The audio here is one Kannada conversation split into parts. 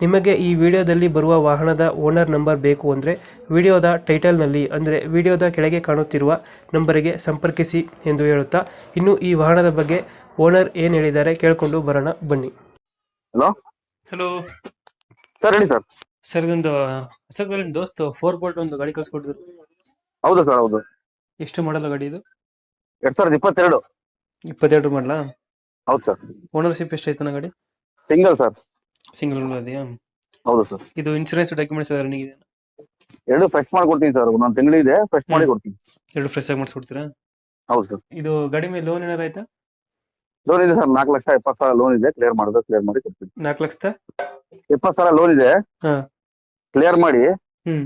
ನಿಮಗೆ ಈ ವಿಡಿಯೋದಲ್ಲಿ ಬರುವ ವಾಹನದ ಓನರ್ ನಂಬರ್ ಬೇಕು ಅಂದರೆ ವಿಡಿಯೋದ ಟೈಟಲ್ನಲ್ಲಿ ಅಂದರೆ ವಿಡಿಯೋದ ಕೆಳಗೆ ಕಾಣುತ್ತಿರುವ ನಂಬರಿಗೆ ಸಂಪರ್ಕಿಸಿ ಎಂದು ಹೇಳುತ್ತಾ ಇನ್ನು ಈ ವಾಹನದ ಬಗ್ಗೆ ಓನರ್ ಏನು ಹೇಳಿದ್ದಾರೆ ಕೇಳಿಕೊಂಡು ಬರೋಣ ಬನ್ನಿ. ಹಲೋ? ಹಲೋ. ಸರ್ ಹೇಳಿ ಸರ್. ಸರ್ ಒಂದು ಅಶೋಕ್ ದೋಸ್ತ ದೋಸ್ತ್ ಫೋರ್ ಬೋಲ್ಟ್ ಒಂದು ಗಾಡಿ ಕಳ್ಸಿಕೊಟ್ಟಿದ್ರು. ಹೌದು ಸರ್ ಹೌದು. ಎಷ್ಟು ಮಾಡಲ್ಲ ಗಾಡಿ ಇದು? ಎರಡ್ ಸಾವಿರದ ಇಪ್ಪತ್ತೆರಡು. ಇಪ್ಪತ್ತೆರಡು ಮಾಡಲಾ ಹೌದು ಸರ್. ಓನರ್ಶಿಪ್ ಎಷ್ಟೈತನ ಗಾಡಿ? Single sir. ಸಿಂಗಲ್ ಹೌದು ಸರ್. ಇದು ಇನ್ಶೂರೆನ್ಸ್ ಡಾಕ್ಯುಮೆಂಟ್ಸ್ ಎಲ್ಲ ರನ್ನಿಂಗ್ ಇದೆ ಎರಡು ಫ್ರೆಶ್ ಮಾಡಿ ಕೊಡ್ತೀನಿ ಸರ್ ಒಂದೊಂದು ತಿಂಗಳಿದೆ ಫ್ರೆಶ್ ಮಾಡಿ ಕೊಡ್ತೀನಿ. ಎರಡು ಫ್ರೆಶ್ ಆಗಿ ಮಾಡಿಸ್ಕೊಡ್ತೀರಾ? ಹೌದು ಸರ್. ಇದು ಗಾಡಿ ಮೇಲೆ ಲೋನ್ ಏನಾರ ಆಯ್ತಾ? ಲೋನ್ ಇದೆ ಸರ್ ನಾಲ್ಕು ಲಕ್ಷ ಎಪ್ಪತ್ತು ಸಾವಿರ ಲೋನ್ ಇದೆ ಕ್ಲಿಯರ್ ಮಾಡಿದ್ರೆ ಕ್ಲಿಯರ್ ಮಾಡಿ ಕೊಡ್ತೀನಿ. ನಾಲ್ಕು ಲಕ್ಷ ಇಪ್ಪತ್ತು ಸಾವಿರ ಲೋನ್ ಇದೆ ಹ. ಕ್ಲಿಯರ್ ಮಾಡಿ ಹ್ಮ್.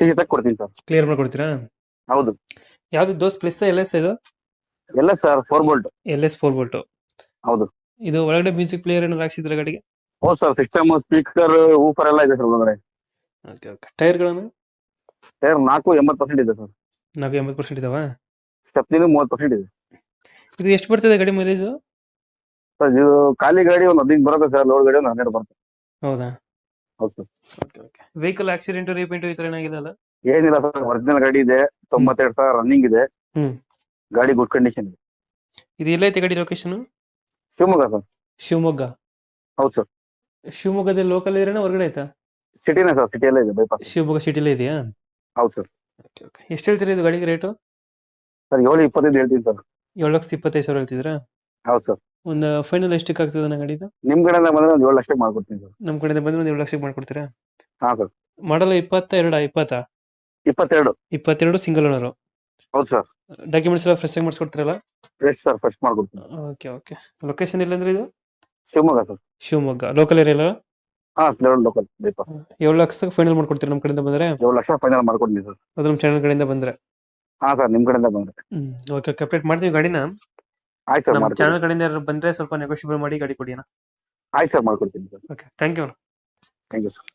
ತಕ್ಕ ಕೊಡ್ತೀನಿ ಸರ್. ಕ್ಲಿಯರ್ ಮಾಡಿ ಕೊಡ್ತೀರಾ? ಹೌದು. ಯಾವ್ದು ದೋಸ್ ಪ್ಲಸ್ ಎಲ್ ಎಸ್ ಇದು? ಎಲ್ಲ sir four bolt L S four bolt ಹೌದು. ಇದು ಒಳಗಡೆ ಮ್ಯೂಸಿಕ್ ಪ್ಲೇಯರ್ ಏನಾದ್ರು ಹಾಕ್ಸಿದ್ರೆ ಗಾಡಿಗೆ? ಹೌದು ಸರ್ ಸಿಸ್ಟಮ್ ಸ್ಪೀಕರ್ ಊಫರ್ ಎಲ್ಲ ಇದೆ ಸರ್ ಒಳಗಡೆ. Okay okay. ಟೈರ್ಗಳನ್ನು ಟೈರ್ ನಾಲ್ಕು ಎಂಬತ್ತು ಪರ್ಸೆಂಟ್ ಇದೆ ಸರ್. ನಾಲ್ಕು ಎಂಬತ್ತು ಪರ್ಸೆಂಟ್ ಇದಾವ? ಸ್ಟೆಪ್ನಿನೂ ಮೂವತ್ತು ಪರ್ಸೆಂಟ್ ಇದೆ. ಇದು ಎಷ್ಟು ಬರ್ತದೆ ಗಾಡಿ ಮೈಲೇಜ್ ಸರ್ ಇದು ಖಾಲಿ ಗಾಡಿ ಒಂದು ಹದಿನೈದು ಬರುತ್ತೆ ಸರ್ ಲೋಡ್ ಗಾಡಿ ಒಂದು ಹನ್ನೆರಡು ಬರುತ್ತೆ. ಹೌದಾ? ಹೌದು sir. Okay okay. Vehicle accident repaint ಈ ತರ ಏನಾಗಿದೆ ಅಲ್ಲ? ಏನಿಲ್ಲ ಸರ್ ಒರಿಜಿನಲ್ ಗಾಡಿ ಇದೆ ತೊಂಬತ್ತೆರಡು ಸಾವಿರ ರನ್ನಿಂಗ್ ಇದೆ. ಗಾಡಿ ಗುಡ್ ಕಂಡೀಷನ್ ಇದೆ. ಇದು ಎಲ್ಲೈತೆ ಗಾಡಿ ಲೊಕೇಶನ್ ಶಿವಮೊಗ್ಗ ಸರ್. ಶಿವಮೊಗ್ಗ. ಹೌದು ಸರ್. ಶಿವಮೊಗ್ಗದಲ್ಲಿ ಲೋಕಲ್ ಏರಿಯಾನ ಹೊರಗಡೆ ಆಯ್ತಾ? ಸಿಟಿನೇ ಸರ್ ಸಿಟಿಯಲ್ಲೇ ಇದೆ ಬೈಪಾಸ್ ಶಿವಮೊಗ್ಗ ಸಿಟಿಲೇ ಇದೆಯಾ? ಹೌದು ಸರ್ ಎಷ್ಟು ಹೇಳ್ತೀರಾ ಇದು ಗಾಡಿಗೆ ರೇಟು ಸರ್ ಏಳು ಇಪ್ಪತ್ತೈದು ಹೇಳ್ತೀನಿ ಸರ್ ಏಳು ಲಕ್ಷದ ಇಪ್ಪತ್ತೈದು ಸಾವಿರ ಹೇಳ್ತಿದ್ರಾ ಹೌದು ಸರ್ ಒಂದು ಫೈನಲ್ ಎಷ್ಟಕ್ಕೆ ಆಗ್ತದೆ ನನ್ನ ಗಾಡಿದು? ನಿಮ್ ಕಡೆಯಿಂದ ಬಂದ್ರೆ ಒಂದು ಏಳು ಲಕ್ಷಕ್ಕೆ ಮಾಡ್ಕೊಡ್ತೀನಿ ಸರ್ ನಮ್ಮ ಕಡೆಯಿಂದ ಬಂದ್ರೆ ಒಂದು ಏಳು ಲಕ್ಷಕ್ಕೆ ಮಾಡ್ಕೊಡ್ತೀರಾ? ಹಾ ಸರ್ ಮಾಡಲ್ಲ ಇಪ್ಪತ್ತ ಎರಡ ಇಪ್ಪತ್ತಾ? ಇಪ್ಪತ್ತೆರಡು. ಇಪ್ಪತ್ತೆರಡು ಸಿಂಗಲ್ ಓನರು ಹೌದು ಸರ್ ಡಾಕ್ಯುಮೆಂಟ್ಸ್ ಎಲ್ಲ ಫ್ರೆಶ್ ಆಗಿ ಮಾಡಿಸ್ಕೊಡ್ತೀರಲ್ಲ? ರೇಟ್ ಸರ್ ಫಸ್ಟ್ ಮಾಡ್ಕೊಡ್ತೀನಿ. ಓಕೆ ಓಕೆ ಲೊಕೇಶನ್ ಇಲ್ಲಂದ್ರೆ ಇದು? Shivamogga sir. Shivamogga. Local area ಹಾ ಲೆವೆಲ್ ಲೋಕಲ್ ಬೈಪಾಸ್ ಏಳು ಲಕ್ಷಕ್ಕೆ ಫೈನಲ್ ಮಾಡ್ಕೊಡ್ತೀರಿ ನಮ್ಮ ಕಡೆಯಿಂದ ಬಂದ್ರೆ? ಏಳು ಲಕ್ಷ ಫೈನಲ್ ಮಾಡ್ಕೊಡ್ತೀನಿ ಸರ್ ಅದು ನಮ್ಮ ಚಾನಲ್ ಕಡೆಯಿಂದ ಬಂದ್ರೆ. ಹಾ ಸರ್ ನಿಮ್ಮ ಕಡೆಯಿಂದ ಬಂದ್ರೆ. ಹ್ಮ್ ಓಕೆ ಓಕೆ ಮಾಡ್ತೀವಿ ಗಾಡಿನ. ಆಯ್ತು ಸರ್ ನಮ್ಮ ಮಾಡ್ಕೊಡ್ತೀನಿ. ಚಾನಲ್ ಕಡೆಯಿಂದ ಯಾರು ಬಂದ್ರೆ ಸ್ವಲ್ಪ ನೆಗೋಷಿಯಬಲ್ ಮಾಡಿ ಗಾಡಿ ಕೊಡಿ ಆಯ್ತು ಸರ್ ಮಾಡ್ಕೊಡ್ತೀನಿ sir okay thank you thank you sir